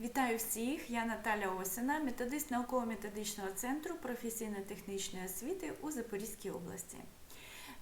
Вітаю всіх! Я Наталя Осіна, методист науково-методичного центру професійно-технічної освіти у Запорізькій області.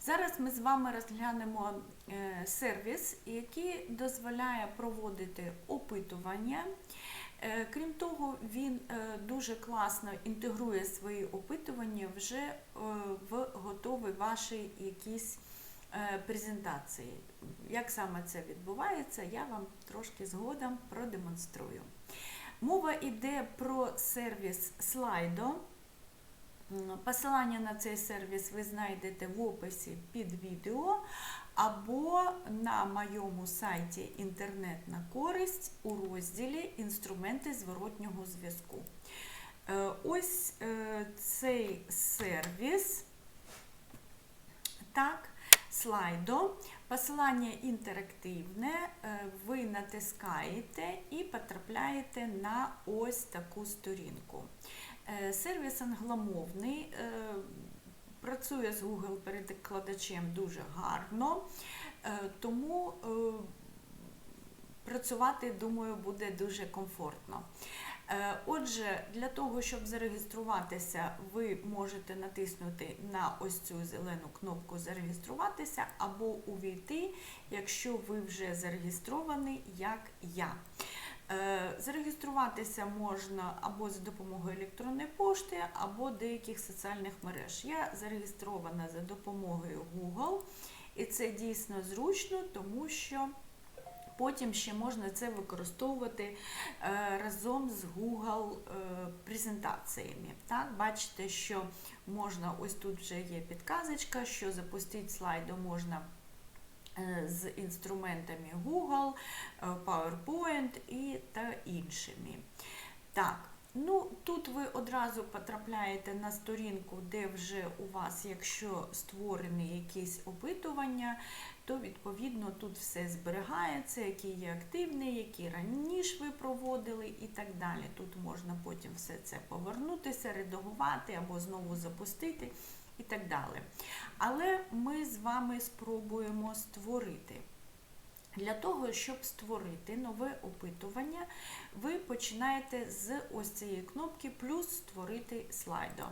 Зараз ми з вами розглянемо е, сервіс, який дозволяє проводити опитування. Е, Крім того, він е, дуже класно інтегрує свої опитування вже в готові ваші якісь презентації. Як саме це відбувається, я вам трошки згодом продемонструю. Мова йде про сервіс Slido. Посилання на цей сервіс ви знайдете в описі під відео або на моєму сайті Інтернет на користь у розділі Інструменти зворотнього зв'язку. Е, Ось е, цей сервіс. Так, слайдо. Посилання інтерактивне, е, ви натискаєте і потрапляєте на ось таку сторінку. Е, Сервіс англомовний, е, працює з Google перекладачем дуже гарно, тому працювати, думаю, буде дуже комфортно. Е, Отже, для того, щоб зареєструватися, ви можете натиснути на ось цю зелену кнопку Зареєструватися або увійти, якщо ви вже зареєстрований, як я. Е, Зареєструватися можна або за допомогою електронної пошти, або деяких соціальних мереж. Я зареєстрована за допомогою Google, і це дійсно зручно, тому що потім ще можна це використовувати е, разом з Google е, презентаціями. Так, бачите, що можна, ось тут вже є підказочка, що запустити слайду можна е, з інструментами Google, PowerPoint і та іншими. Так, ну тут ви одразу потрапляєте на сторінку, де вже у вас, якщо створені якісь опитування, то відповідно тут все зберігається, який є активний, який раніше ви проводили і так далі. Тут можна потім все це повернутися, редагувати або знову запустити і так далі. Але ми з вами спробуємо створити. Для того, щоб створити нове опитування, ви починаєте з ось цієї кнопки плюс створити слайдо.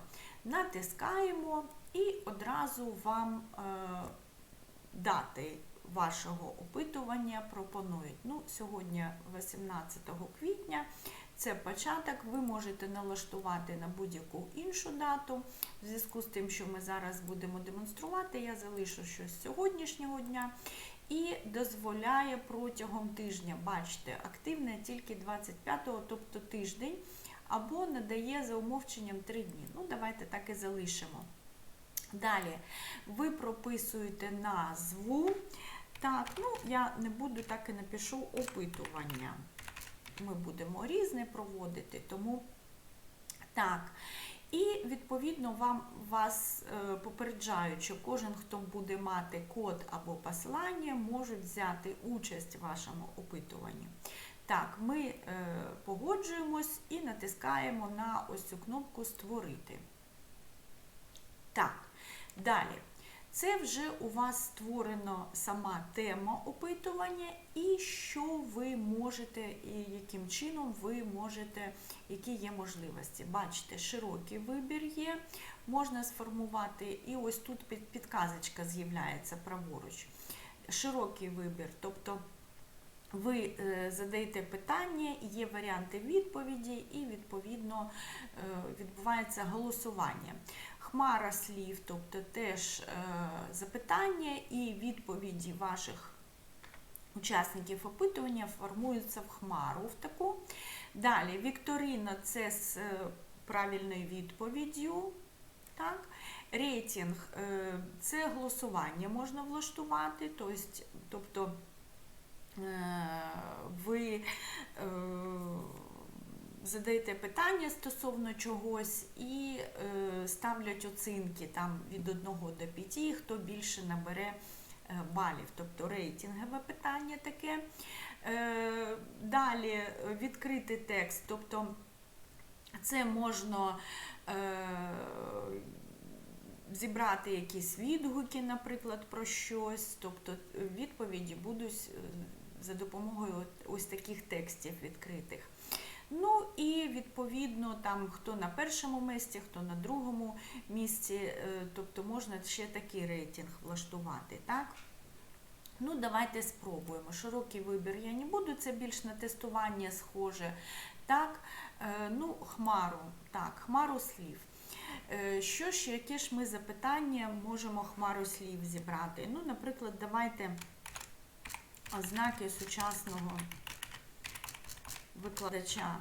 Натискаємо і одразу вам е, дати вашого опитування пропонують. Ну, Сьогодні 18 квітня. Це початок, ви можете налаштувати на будь-яку іншу дату. В зв'язку з тим, що ми зараз будемо демонструвати, я залишу щось з сьогоднішнього дня і дозволяє протягом тижня, бачите, активне тільки 25-го, тобто тиждень, або надає за умовченням 3 дні. Ну, давайте так і залишимо. Далі ви прописуєте назву. Так, ну я не буду так і напишу опитування. Ми будемо різне проводити, тому так. І відповідно вам вас е, попереджають, що кожен, хто буде мати код або посилання, може взяти участь в вашому опитуванні. Так, ми е, погоджуємось і натискаємо на ось цю кнопку Створити. Так, далі. Це вже у вас створено сама тема опитування, і що ви можете, і яким чином ви можете, які є можливості. Бачите, широкий вибір є, можна сформувати, і ось тут підказочка з'являється праворуч. Широкий вибір, тобто ви е, задаєте питання, є варіанти відповіді, і відповідно е, відбувається голосування. Хмара слів, тобто теж е, запитання і відповіді ваших учасників опитування формуються в хмару в таку. Далі Вікторина це з е, правильною відповіддю. Так? Рейтинг е, це голосування можна влаштувати, тобто, ви задаєте питання стосовно чогось і ставлять оцінки там від 1 до 5, хто більше набере е, балів, тобто рейтингове питання таке. Е, Далі відкритий текст, тобто це можна е, зібрати якісь відгуки, наприклад, про щось, тобто відповіді будуть за допомогою ось таких текстів відкритих. Ну і відповідно там хто на першому місці, хто на другому місці, е, тобто можна ще такий рейтинг влаштувати, так? Ну, давайте спробуємо. Широкий вибір я не буду, це більш на тестування схоже. Так, е, ну, хмару, так, хмару слів. Е, Що ж, яке ж ми запитання можемо хмару слів зібрати? Ну, наприклад, давайте ознаки сучасного викладача.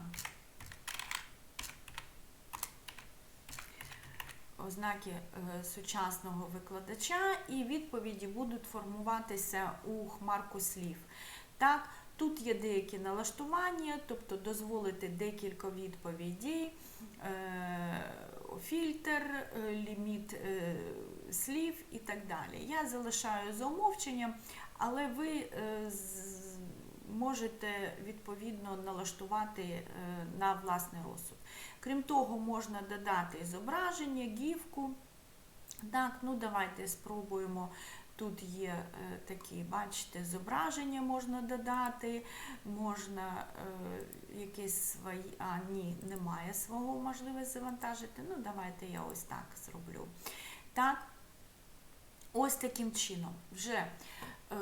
Ознаки е, сучасного викладача, і відповіді будуть формуватися у хмарку слів. Так, тут є деякі налаштування, тобто дозволити декілька відповідей, е, фільтр, е, ліміт слів і так далі. Я залишаю за умовченням, але ви можете відповідно налаштувати е, на власний розсуд. Крім того, можна додати зображення, гівку. Так, ну давайте спробуємо. Тут є е, такі, бачите, зображення можна додати, можна е, якісь свої. А, ні, немає свого можливість завантажити. Ну, давайте я ось так зроблю. Так, ось таким чином. Вже е,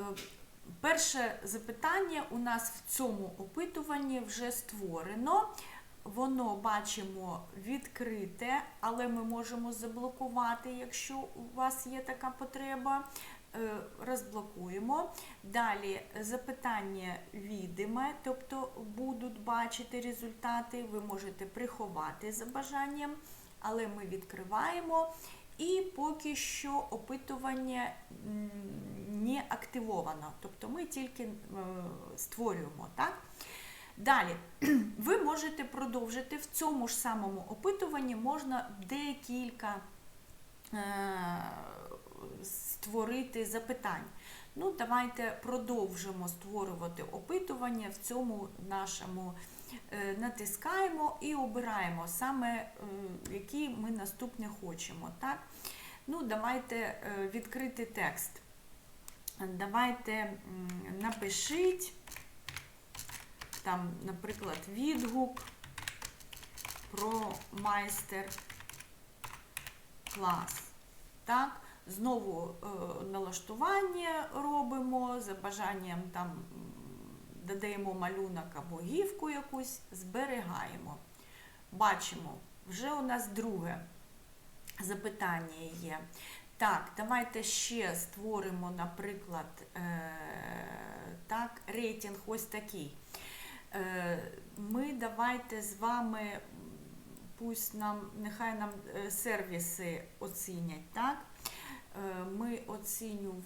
перше запитання у нас в цьому опитуванні вже створено. Воно бачимо відкрите, але ми можемо заблокувати, якщо у вас є така потреба. Е, Розблокуємо. Далі запитання відиме, тобто будуть бачити результати. Ви можете приховати за бажанням, але ми відкриваємо. І поки що опитування не активовано, тобто ми тільки е, створюємо. так? Далі, ви можете продовжити в цьому ж самому опитуванні можна декілька е, створити запитань. Ну, давайте продовжимо створювати опитування в цьому нашому натискаємо і обираємо саме, е, які ми наступне хочемо. Так? Ну, давайте е, відкрити текст. Давайте напишіть там, наприклад, відгук про майстер-клас. Так, знову е, налаштування робимо, за бажанням там додаємо малюнок або гівку якусь, зберігаємо. Бачимо, вже у нас друге запитання є. Так, давайте ще створимо, наприклад, е, так, рейтинг ось такий. Е, Ми давайте з вами, пусть нам, нехай нам е, сервіси оцінять, так? Ми оцінюємо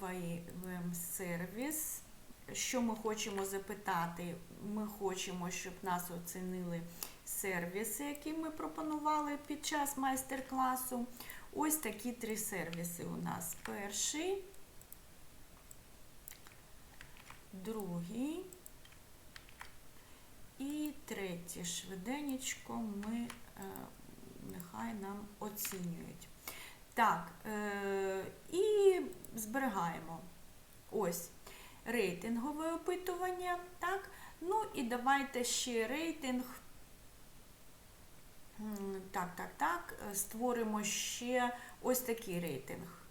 сервіс. Що ми хочемо запитати? Ми хочемо, щоб нас оцінили сервіси, які ми пропонували під час майстер-класу. Ось такі три сервіси у нас. Перший, другий і третій. Швиденечко ми, е, нехай нам оцінюють. Так, е, і зберігаємо. Ось рейтингове опитування. Так, ну і давайте ще рейтинг. Так, так, так. Створимо ще ось такий рейтинг.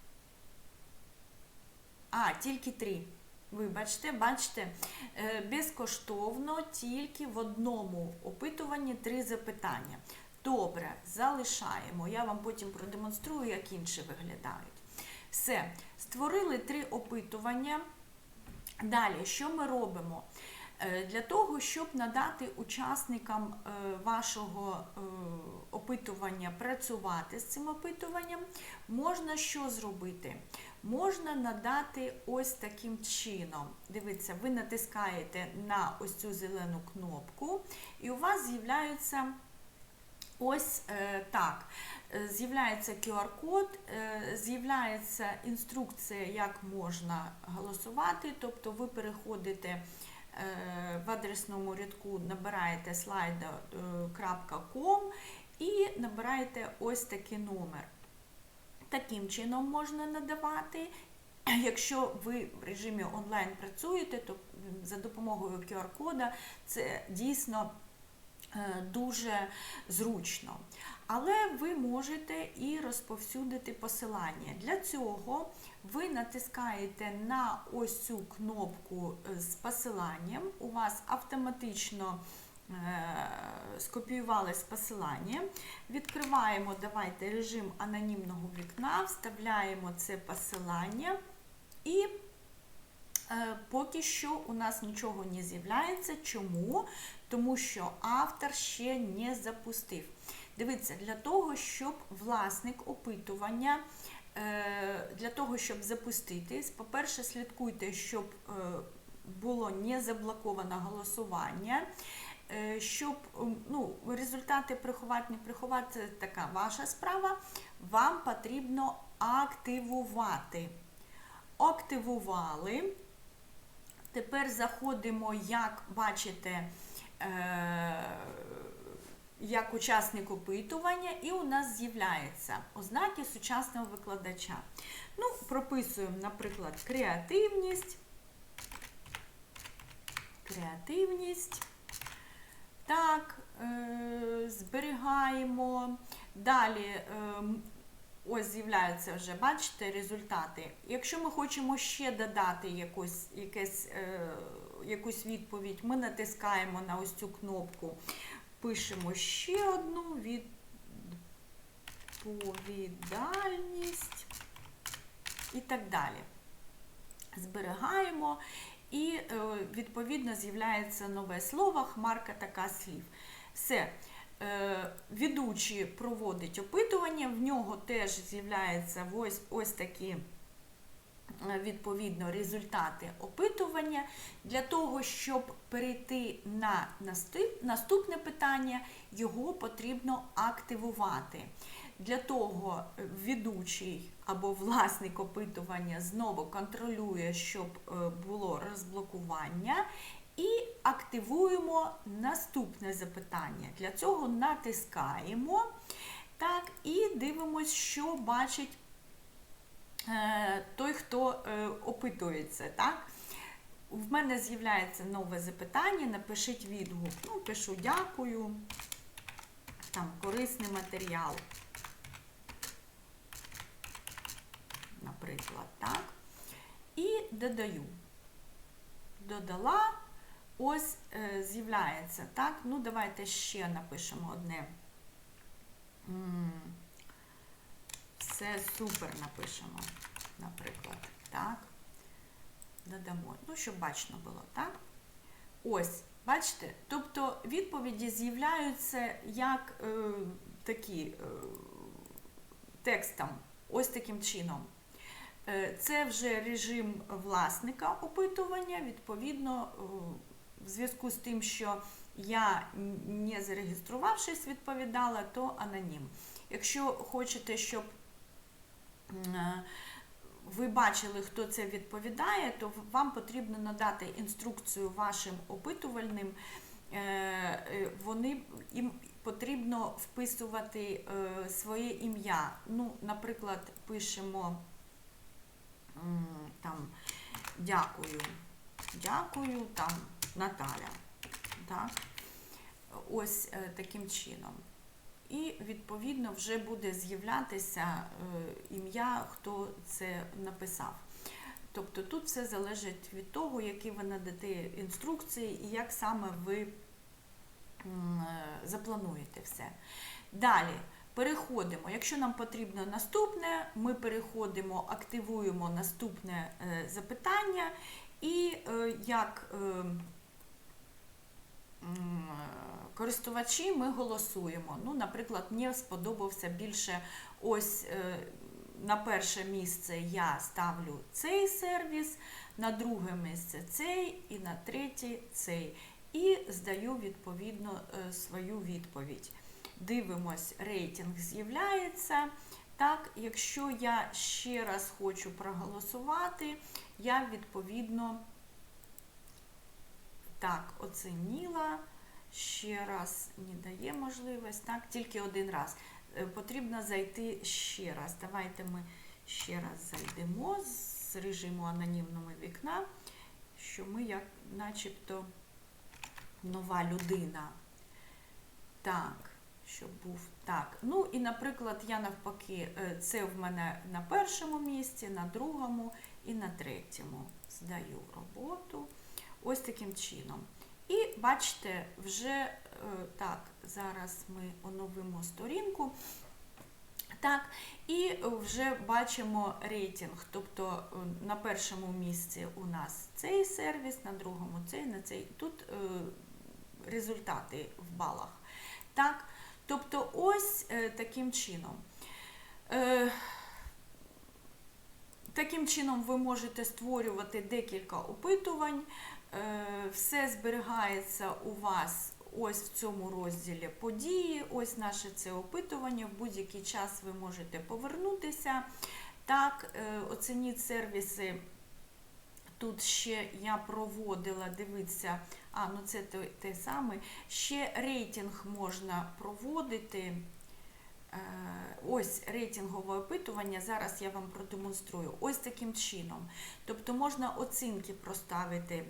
А, тільки три. Вибачте, бачите, е, безкоштовно тільки в одному опитуванні три запитання. Добре, залишаємо. Я вам потім продемонструю, як інші виглядають. Все, створили три опитування. Далі, що ми робимо? Е, Для того, щоб надати учасникам е, вашого е, опитування працювати з цим опитуванням, можна що зробити? Можна надати ось таким чином. Дивіться, ви натискаєте на ось цю зелену кнопку, і у вас з'являються ось е, так. Е, З'являється QR-код, е, з'являється інструкція, як можна голосувати, тобто ви переходите в адресному рядку, набираєте slido.com і набираєте ось такий номер. Таким чином можна надавати. Якщо ви в режимі онлайн працюєте, то за допомогою QR-кода це дійсно дуже зручно. Але ви можете і розповсюдити посилання. Для цього ви натискаєте на ось цю кнопку е, з посиланням, у вас автоматично е, скопіювалось посилання. Відкриваємо давайте режим анонімного вікна, вставляємо це посилання і е, поки що у нас нічого не з'являється. Чому? Тому що автор ще не запустив. Дивіться, для того, щоб власник опитування, е, для того, щоб запуститись, по-перше, слідкуйте, щоб е, було не заблоковано голосування. Е, Щоб ну, результати приховати, не приховати, така ваша справа. Вам потрібно активувати. Активували. Тепер заходимо, як бачите, як учасник опитування, і у нас з'являються ознаки сучасного викладача. Ну, прописуємо, наприклад, креативність. Креативність. Так, е, зберігаємо. Далі, е, ось з'являються вже, бачите, результати. Якщо ми хочемо ще додати якусь, якесь, е, якусь відповідь, ми натискаємо на ось цю кнопку, пишемо ще одну відповідальність і так далі. Зберігаємо. І е, відповідно з'являється нове слово, хмарка така слів. Все. Е, Ведучий проводить опитування, в нього теж з'являються ось, ось такі відповідно результати опитування. Для того, щоб перейти на наступне питання, його потрібно активувати. Для того е, ведучий або власник опитування знову контролює, щоб е, було розблокування, і активуємо наступне запитання. Для цього натискаємо так, і дивимося, що бачить той, хто е, опитується. Так? В мене з'являється нове запитання, напишіть відгук. Ну, пишу дякую, там корисний матеріал. наприклад, так? І додаю. Додала, ось е, з'являється, так? Ну, давайте ще напишемо одне. Все супер напишемо, наприклад, так? Додамо, ну, щоб бачно було, так? Ось, бачите? Тобто відповіді з'являються як е, такі е, текстом, ось таким чином. Е, Це вже режим власника опитування. Відповідно, е, в зв'язку з тим, що я не зареєструвавшись, відповідала, то анонім. Якщо хочете, щоб ви бачили, хто це відповідає, то вам потрібно надати інструкцію вашим опитувальним. Е, е, Вони їм потрібно вписувати е, своє ім'я. Ну, наприклад, пишемо там дякую, дякую, там Наталя. Так? Ось е, таким чином. І відповідно вже буде з'являтися е, ім'я, хто це написав. Тобто тут все залежить від того, які ви надате інструкції і як саме ви е, заплануєте все. Далі переходимо. Якщо нам потрібно наступне, ми переходимо, активуємо наступне е, запитання, і як користувачі ми голосуємо. Ну, наприклад, мені сподобався більше ось. е, На перше місце я ставлю цей сервіс, на друге місце цей і на третє цей. І здаю відповідно е, свою відповідь. Дивимось, рейтинг з'являється. Так, якщо я ще раз хочу проголосувати, я відповідно так оцінила, ще раз не дає можливість, так, тільки один раз. Е, Потрібно зайти ще раз. Давайте ми ще раз зайдемо з режиму анонімного вікна, що ми як начебто нова людина. Так, щоб був так. Ну і, наприклад, я навпаки, е, це в мене на першому місці, на другому і на третьому здаю роботу. Ось таким чином. І бачите, вже е, так, зараз ми оновимо сторінку. Так, і вже бачимо рейтинг. Тобто е, на першому місці у нас цей сервіс, на другому цей, на цей. Тут е, результати в балах. Так, тобто, ось е, таким чином. Е, Таким чином ви можете створювати декілька опитувань. Е, Все зберігається у вас ось в цьому розділі події. Ось наше це опитування. В будь-який час ви можете повернутися. Так, е, оцініть сервіси. Тут ще я проводила, дивіться, а, ну це те, те саме. Ще рейтинг можна проводити. Е, Ось рейтингове опитування. Зараз я вам продемонструю. Ось таким чином. Тобто можна оцінки проставити.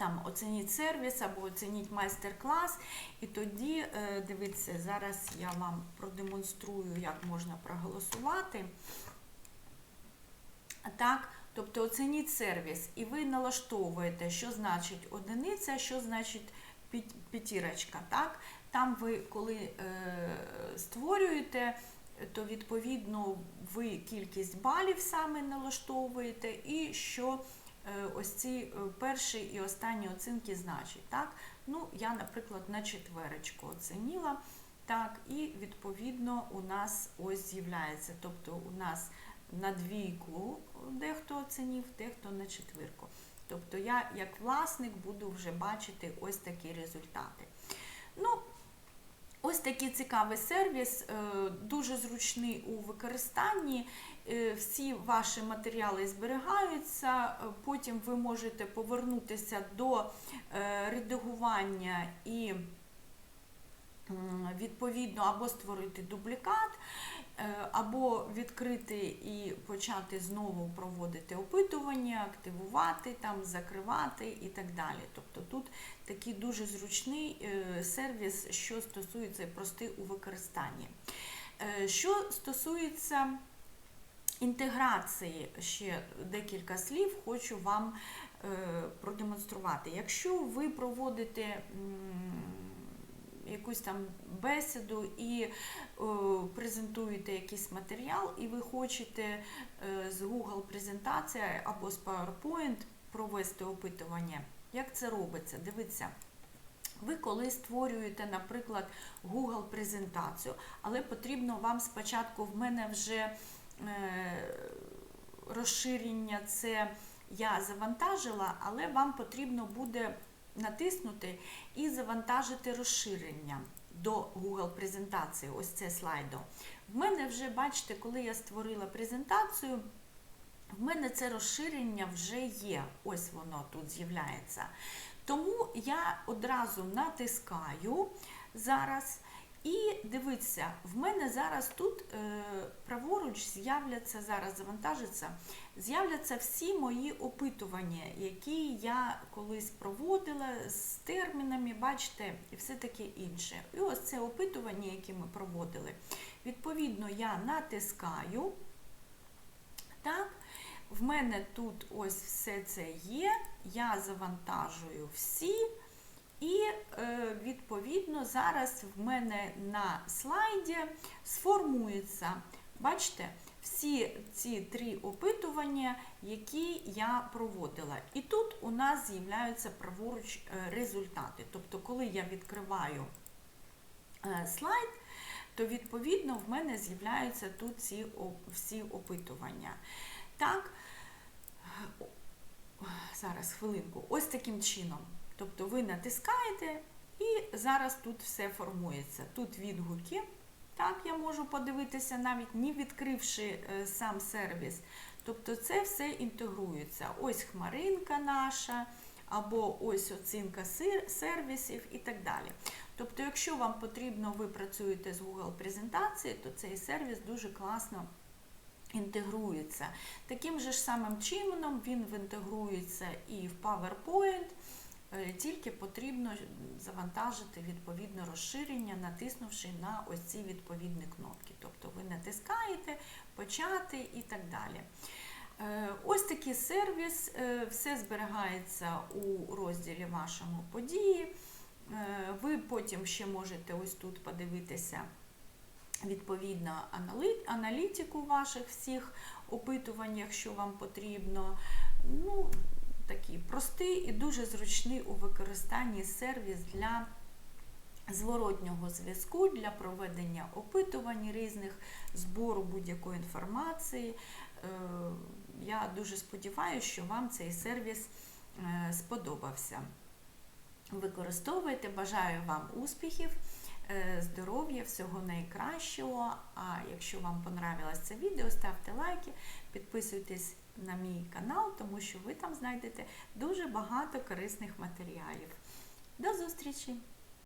Там оцініть сервіс або оцініть майстер-клас, і тоді, е, дивіться, зараз я вам продемонструю, як можна проголосувати. Так, тобто оцініть сервіс, і ви налаштовуєте, що значить одиниця, що значить п'ятірочка. Так? Там ви, коли е, створюєте, то відповідно ви кількість балів саме налаштовуєте, і що ось ці е, перші і останні оцінки значить. Так? Ну, я, наприклад, на четверочку оцініла. Так, і відповідно у нас ось з'являється. Тобто у нас на двійку дехто оцінив, дехто на четвірку. Тобто я як власник буду вже бачити ось такі результати. Ну, Ось такий цікавий сервіс, е, дуже зручний у використанні. Е, Всі ваші матеріали зберігаються, е, потім ви можете повернутися до редагування і відповідно або створити дублікат, або відкрити і почати знову проводити опитування, активувати, там, закривати і так далі. Тобто тут такий дуже зручний е, сервіс, що стосується і простий у використанні. Е, Що стосується інтеграції, ще декілька слів хочу вам е, продемонструвати. Якщо ви проводите якусь там бесіду і е, презентуєте якийсь матеріал, і ви хочете е, з Google презентації або з PowerPoint провести опитування, як це робиться? Дивіться. Ви коли створюєте, наприклад, Google презентацію, але потрібно вам спочатку в мене вже е, розширення це я завантажила, але вам потрібно буде натиснути і завантажити розширення до Google презентації. Ось це слайдо. В мене вже, бачите, коли я створила презентацію, в мене це розширення вже є. Ось воно тут з'являється. Тому я одразу натискаю зараз. І дивіться, в мене зараз тут е, праворуч з'являться, зараз завантажиться, з'являться всі мої опитування, які я колись проводила з термінами, бачите, і все таке інше. І ось це опитування, яке ми проводили. Відповідно, я натискаю. Так, в мене тут ось все це є. Я завантажую всі. І, е, відповідно, зараз в мене на слайді сформується, бачите, всі ці три опитування, які я проводила. І тут у нас з'являються праворуч е, результати. Тобто, коли я відкриваю е, слайд, то відповідно в мене з'являються тут ці всі опитування. Так, зараз хвилинку, ось таким чином. Тобто ви натискаєте, і зараз тут все формується. Тут відгуки. Так, я можу подивитися, навіть не відкривши е, сам сервіс. Тобто це все інтегрується. Ось хмаринка наша, або ось оцінка сервісів і так далі. Тобто, якщо вам потрібно, ви працюєте з Google презентації, то цей сервіс дуже класно інтегрується. Таким же ж самим чином він інтегрується і в PowerPoint. Е, Тільки потрібно завантажити відповідне розширення, натиснувши на ось ці відповідні кнопки. Тобто ви натискаєте, почати і так далі. Е, Ось такий сервіс, е, все зберігається у розділі вашому події. Ви потім ще можете ось тут подивитися відповідно аналітику ваших всіх опитувань, якщо вам потрібно. Ну, такий простий і дуже зручний у використанні сервіс для зворотнього зв'язку, для проведення опитувань різних, збору будь-якої інформації. Е, Я дуже сподіваюся, що вам цей сервіс е, сподобався. Використовуйте, бажаю вам успіхів, е, здоров'я, всього найкращого. А якщо вам понравилось це відео, ставте лайки, підписуйтесь на мій канал, тому що ви там знайдете дуже багато корисних матеріалів. До зустрічі!